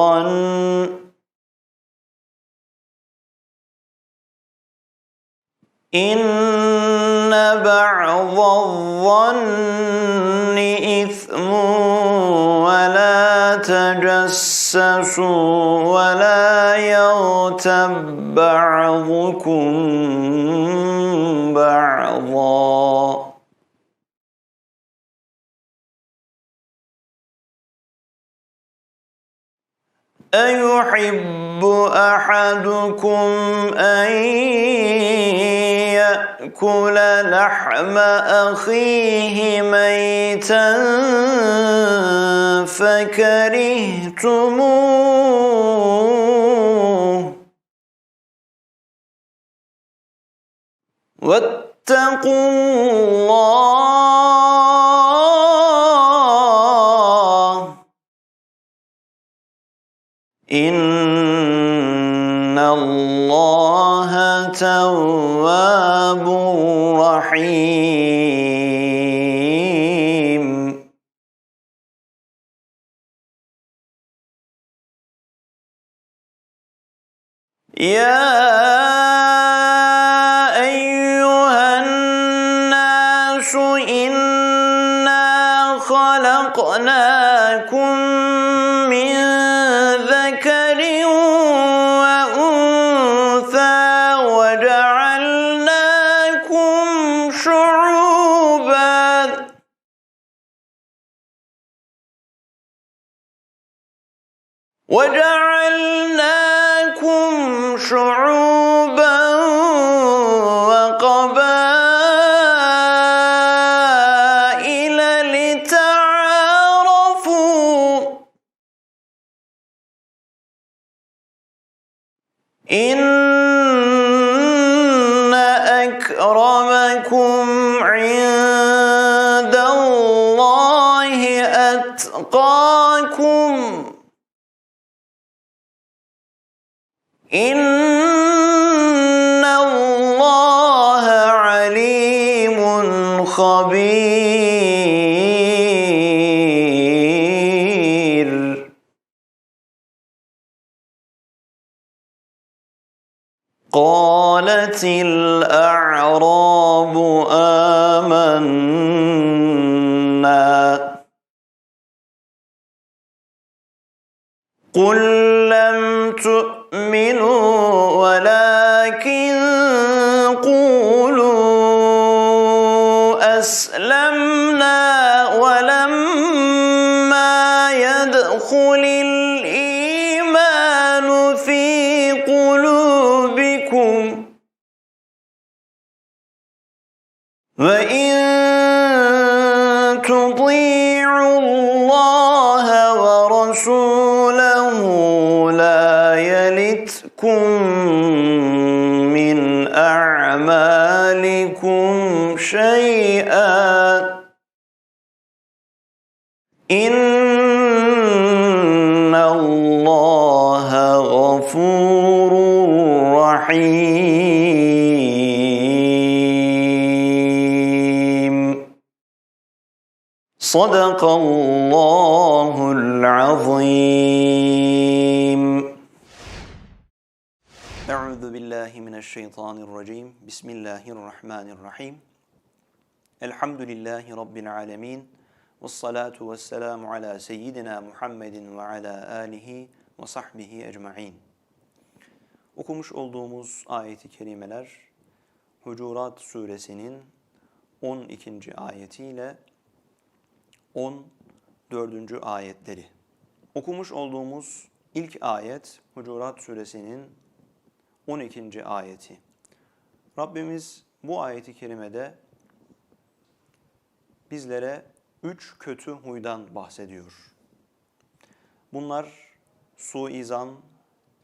الظن إن بعض الظن إثم ولا تجسسوا ولا يغتب بعضكم بعضا. أيحب أحدكم أن يأكل لحم أخيه ميتا فكرهتموه. واتقوا الله إن الله تواب رحيم يا خبير. قالت الأعراب آمنا. قل لم تؤمنوا ولكن does شيئا. إن الله غفور رحيم. صدق الله العظيم. أعوذ بالله من الشيطان الرجيم. بسم الله الرحمن الرحيم. Elhamdülillahi Rabbil alemin. Ve salatu ve selamu ala seyyidina Muhammedin ve ala alihi ve sahbihi ecma'in. Okumuş olduğumuz ayeti kerimeler Hucurat suresinin 12. ayetiyle 14. ayetleri. Okumuş olduğumuz ilk ayet Hucurat suresinin 12. ayeti. Rabbimiz bu ayeti kerimede bizlere üç kötü huydan bahsediyor. Bunlar suizan,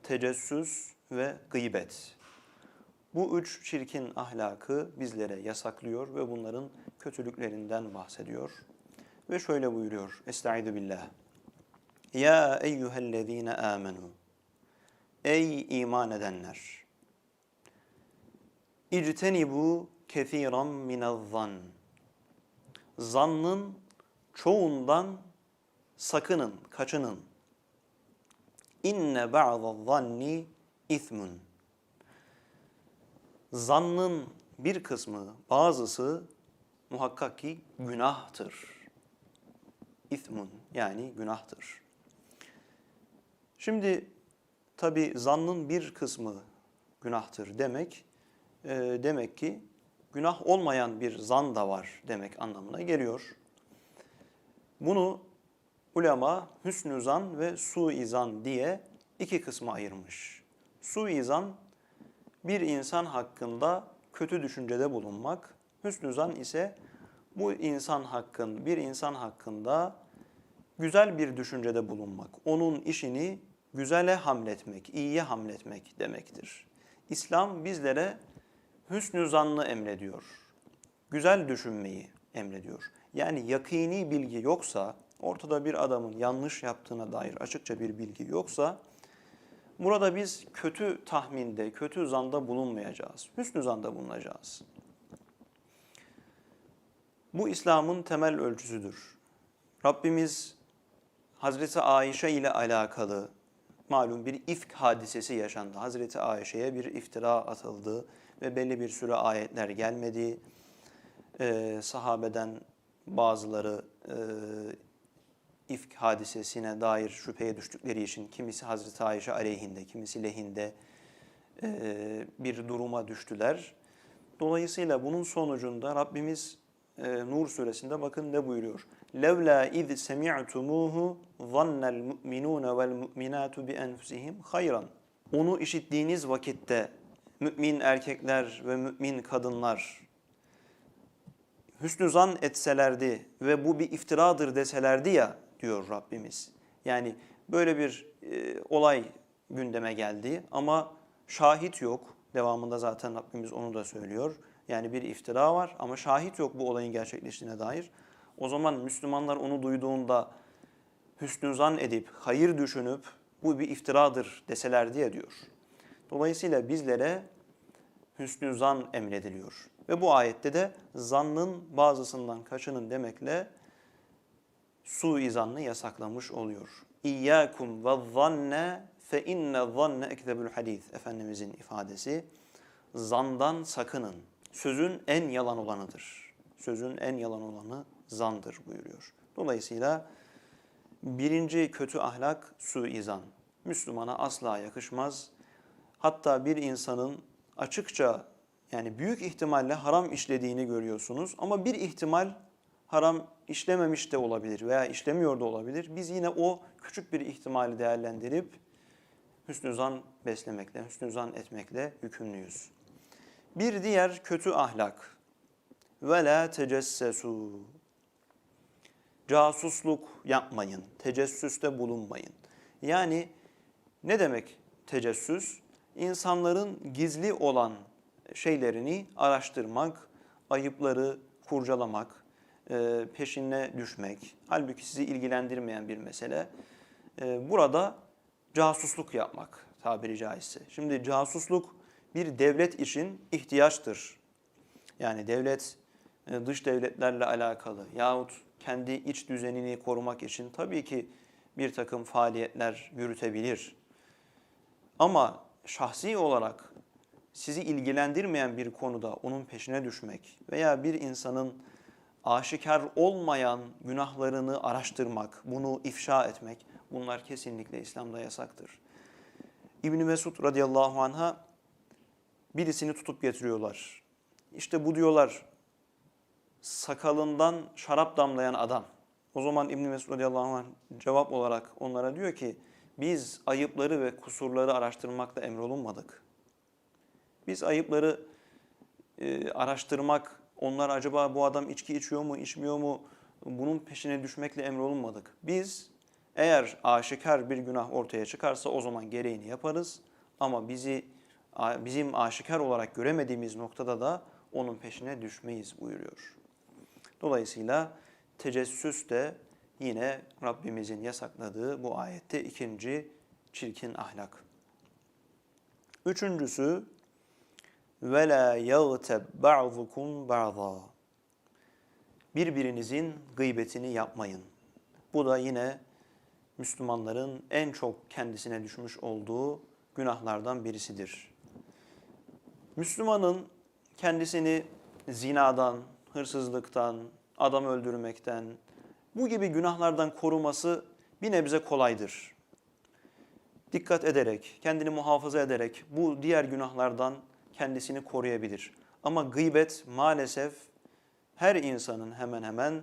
tecessüs ve gıybet. Bu üç çirkin ahlakı bizlere yasaklıyor ve bunların kötülüklerinden bahsediyor. Ve şöyle buyuruyor. Estaizu billah. Ya eyyühellezine amenu. Ey iman edenler. İctenibu kethiran minel-zan. Zannın çoğundan sakının, kaçının. İnne ba'da zanni ismun. Zannın bir kısmı, bazısı muhakkak ki günahtır. İthmun yani günahtır. Şimdi tabi zannın bir kısmı günahtır demek, e, demek ki günah olmayan bir zan da var demek anlamına geliyor. Bunu ulema hüsnü zan ve suizan diye iki kısma ayırmış. Suizan bir insan hakkında kötü düşüncede bulunmak, hüsnü zan ise bu insan hakkın bir insan hakkında güzel bir düşüncede bulunmak, onun işini güzele hamletmek, iyiye hamletmek demektir. İslam bizlere hüsnü zannı emrediyor. Güzel düşünmeyi emrediyor. Yani yakini bilgi yoksa, ortada bir adamın yanlış yaptığına dair açıkça bir bilgi yoksa, burada biz kötü tahminde, kötü zanda bulunmayacağız. Hüsnü zanda bulunacağız. Bu İslam'ın temel ölçüsüdür. Rabbimiz Hazreti Ayşe ile alakalı malum bir ifk hadisesi yaşandı. Hazreti Ayşe'ye bir iftira atıldı ve belli bir süre ayetler gelmedi. Ee, sahabeden bazıları e, ifk hadisesine dair şüpheye düştükleri için kimisi Hazreti Ayşe aleyhinde, kimisi lehinde e, bir duruma düştüler. Dolayısıyla bunun sonucunda Rabbimiz e, Nur suresinde bakın ne buyuruyor? Semi'tumuhu zannel mu'minun vel mu'minatu bi enfusihim hayran. Onu işittiğiniz vakitte mümin erkekler ve mümin kadınlar hüsnü zan etselerdi ve bu bir iftiradır deselerdi ya diyor Rabbimiz. Yani böyle bir e, olay gündeme geldi ama şahit yok. Devamında zaten Rabbimiz onu da söylüyor. Yani bir iftira var ama şahit yok bu olayın gerçekleştiğine dair. O zaman Müslümanlar onu duyduğunda hüsnü zan edip, hayır düşünüp bu bir iftiradır deseler diye diyor. Dolayısıyla bizlere hüsnü zan emrediliyor. Ve bu ayette de zannın bazısından kaçının demekle suizanını yasaklamış oluyor. İyyâkum ve zanne fe inne zanne ekzebül hadis. Efendimizin ifadesi. Zandan sakının. Sözün en yalan olanıdır. Sözün en yalan olanı zandır buyuruyor. Dolayısıyla birinci kötü ahlak suizan. Müslümana asla yakışmaz. Hatta bir insanın açıkça yani büyük ihtimalle haram işlediğini görüyorsunuz ama bir ihtimal haram işlememiş de olabilir veya işlemiyor da olabilir. Biz yine o küçük bir ihtimali değerlendirip hüsnü zan beslemekle, hüsnü zan etmekle yükümlüyüz. Bir diğer kötü ahlak. Ve la tecessesu. Casusluk yapmayın, tecessüste bulunmayın. Yani ne demek tecessüs? İnsanların gizli olan şeylerini araştırmak, ayıpları kurcalamak, e, peşine düşmek. Halbuki sizi ilgilendirmeyen bir mesele. E, burada casusluk yapmak tabiri caizse. Şimdi casusluk bir devlet için ihtiyaçtır. Yani devlet e, dış devletlerle alakalı yahut kendi iç düzenini korumak için tabii ki bir takım faaliyetler yürütebilir. Ama şahsi olarak sizi ilgilendirmeyen bir konuda onun peşine düşmek veya bir insanın aşikar olmayan günahlarını araştırmak, bunu ifşa etmek bunlar kesinlikle İslam'da yasaktır. İbn Mesud radıyallahu anha birisini tutup getiriyorlar. İşte bu diyorlar sakalından şarap damlayan adam. O zaman İbn Mesud radıyallahu anh cevap olarak onlara diyor ki biz ayıpları ve kusurları araştırmakla emrolunmadık. Biz ayıpları e, araştırmak Onlar acaba bu adam içki içiyor mu, içmiyor mu? Bunun peşine düşmekle emrolunmadık. Biz eğer aşikar bir günah ortaya çıkarsa o zaman gereğini yaparız. Ama bizi bizim aşikar olarak göremediğimiz noktada da onun peşine düşmeyiz buyuruyor. Dolayısıyla tecessüs de yine Rabbimizin yasakladığı bu ayette ikinci çirkin ahlak. Üçüncüsü ve la yagtab ba'dukum ba'za. Birbirinizin gıybetini yapmayın. Bu da yine Müslümanların en çok kendisine düşmüş olduğu günahlardan birisidir. Müslümanın kendisini zinadan, hırsızlıktan, adam öldürmekten, bu gibi günahlardan koruması bir nebze kolaydır. Dikkat ederek, kendini muhafaza ederek bu diğer günahlardan kendisini koruyabilir. Ama gıybet maalesef her insanın hemen hemen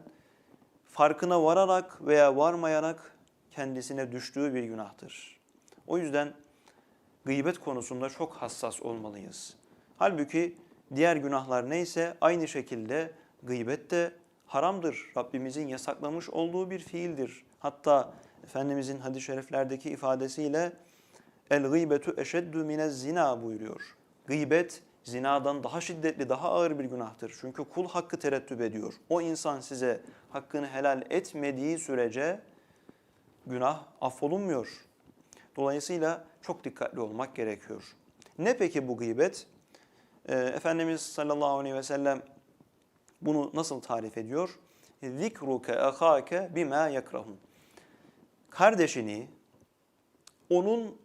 farkına vararak veya varmayarak kendisine düştüğü bir günahtır. O yüzden gıybet konusunda çok hassas olmalıyız. Halbuki diğer günahlar neyse aynı şekilde gıybet de haramdır. Rabbimizin yasaklamış olduğu bir fiildir. Hatta Efendimizin hadis-i şeriflerdeki ifadesiyle el gıybetu eşeddu minez zina buyuruyor. Gıybet zinadan daha şiddetli, daha ağır bir günahtır. Çünkü kul hakkı terettüp ediyor. O insan size hakkını helal etmediği sürece günah affolunmuyor. Dolayısıyla çok dikkatli olmak gerekiyor. Ne peki bu gıybet? Ee, Efendimiz sallallahu aleyhi ve sellem bunu nasıl tarif ediyor? Zikruke ahake bima yakrahun. Kardeşini onun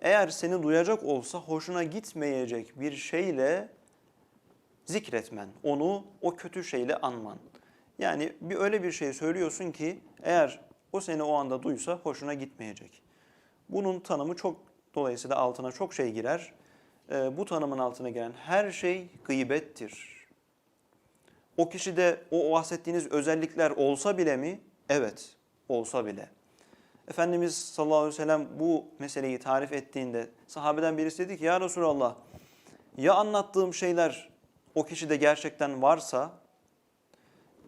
eğer seni duyacak olsa hoşuna gitmeyecek bir şeyle zikretmen, onu o kötü şeyle anman. Yani bir öyle bir şey söylüyorsun ki eğer o seni o anda duysa hoşuna gitmeyecek. Bunun tanımı çok dolayısıyla altına çok şey girer. Ee, bu tanımın altına giren her şey gıybettir. O kişide o bahsettiğiniz özellikler olsa bile mi? Evet, olsa bile. Efendimiz sallallahu aleyhi ve sellem bu meseleyi tarif ettiğinde sahabeden birisi dedi ki ya Resulallah ya anlattığım şeyler o kişide gerçekten varsa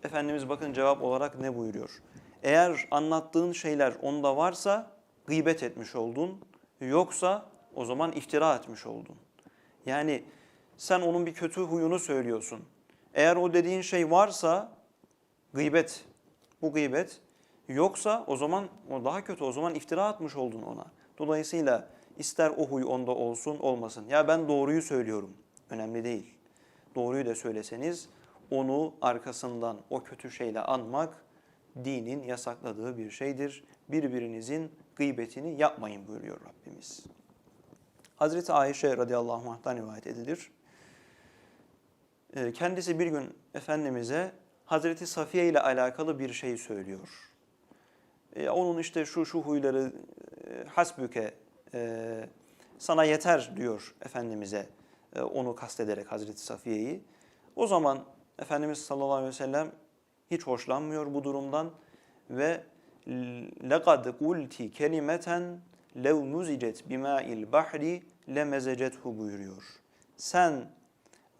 Efendimiz bakın cevap olarak ne buyuruyor? Eğer anlattığın şeyler onda varsa gıybet etmiş oldun. Yoksa o zaman iftira etmiş oldun. Yani sen onun bir kötü huyunu söylüyorsun. Eğer o dediğin şey varsa gıybet, bu gıybet. Yoksa o zaman o daha kötü o zaman iftira atmış oldun ona. Dolayısıyla ister o huy onda olsun olmasın. Ya ben doğruyu söylüyorum. Önemli değil. Doğruyu da söyleseniz onu arkasından o kötü şeyle anmak dinin yasakladığı bir şeydir. Birbirinizin gıybetini yapmayın buyuruyor Rabbimiz. Hazreti Ayşe radıyallahu anh'tan rivayet edilir. Ee, kendisi bir gün Efendimiz'e Hazreti Safiye ile alakalı bir şey söylüyor. Ee, onun işte şu şu huyları e, hasbüke e, sana yeter diyor Efendimiz'e e, onu kastederek Hazreti Safiye'yi. O zaman Efendimiz sallallahu aleyhi ve sellem hiç hoşlanmıyor bu durumdan ve لَقَدْ قُلْتِ كَلِمَةً لَوْ مُزِجَتْ بِمَاءِ الْبَحْرِ لَمَزَجَتْهُ buyuruyor. Sen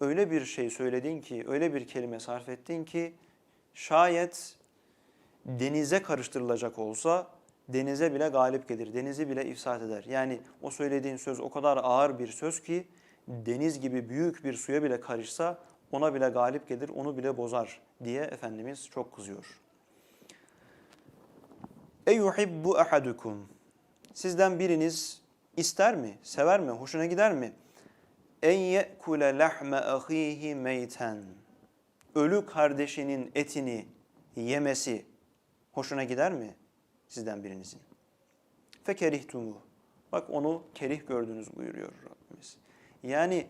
öyle bir şey söyledin ki, öyle bir kelime sarf ettin ki şayet denize karıştırılacak olsa denize bile galip gelir, denizi bile ifsad eder. Yani o söylediğin söz o kadar ağır bir söz ki deniz gibi büyük bir suya bile karışsa ona bile galip gelir, onu bile bozar diye Efendimiz çok kızıyor. Eyuhibbu ahadukum. Sizden biriniz ister mi, sever mi, hoşuna gider mi? En ye'kule lahme ahihi meyten. Ölü kardeşinin etini yemesi hoşuna gider mi sizden birinizin? Fekerihtumu. Bak onu kerih gördünüz buyuruyor Rabbimiz. Yani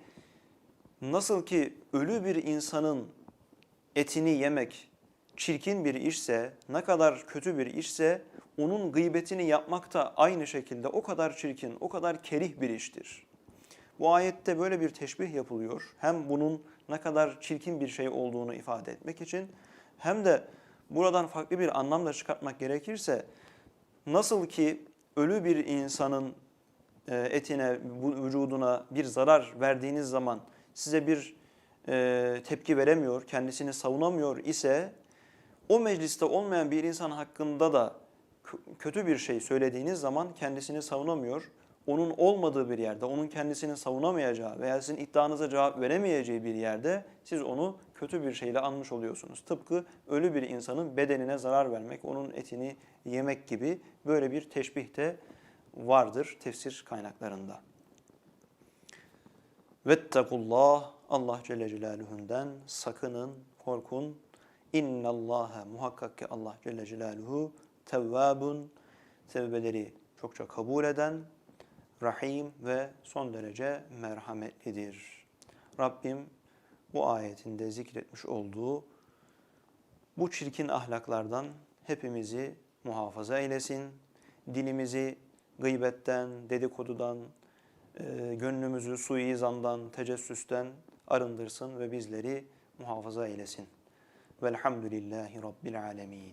nasıl ki ölü bir insanın etini yemek çirkin bir işse, ne kadar kötü bir işse onun gıybetini yapmak da aynı şekilde o kadar çirkin, o kadar kerih bir iştir. Bu ayette böyle bir teşbih yapılıyor. Hem bunun ne kadar çirkin bir şey olduğunu ifade etmek için hem de buradan farklı bir anlamda çıkartmak gerekirse nasıl ki ölü bir insanın e, etine, vücuduna bir zarar verdiğiniz zaman size bir e, tepki veremiyor, kendisini savunamıyor ise o mecliste olmayan bir insan hakkında da kötü bir şey söylediğiniz zaman kendisini savunamıyor. Onun olmadığı bir yerde, onun kendisini savunamayacağı veya sizin iddianıza cevap veremeyeceği bir yerde siz onu kötü bir şeyle anmış oluyorsunuz. Tıpkı ölü bir insanın bedenine zarar vermek, onun etini yemek gibi böyle bir teşbih de vardır tefsir kaynaklarında. Vettekullah Allah Celle Celaluhu'ndan sakının, korkun. İnnallâhe muhakkak ki Allah Celle Celaluhu tevvabun tevbeleri çokça kabul eden, rahim ve son derece merhametlidir. Rabbim bu ayetinde zikretmiş olduğu bu çirkin ahlaklardan hepimizi muhafaza eylesin. Dilimizi gıybetten, dedikodudan, e, gönlümüzü suizandan, tecessüsten arındırsın ve bizleri muhafaza eylesin. Velhamdülillahi Rabbil alemin.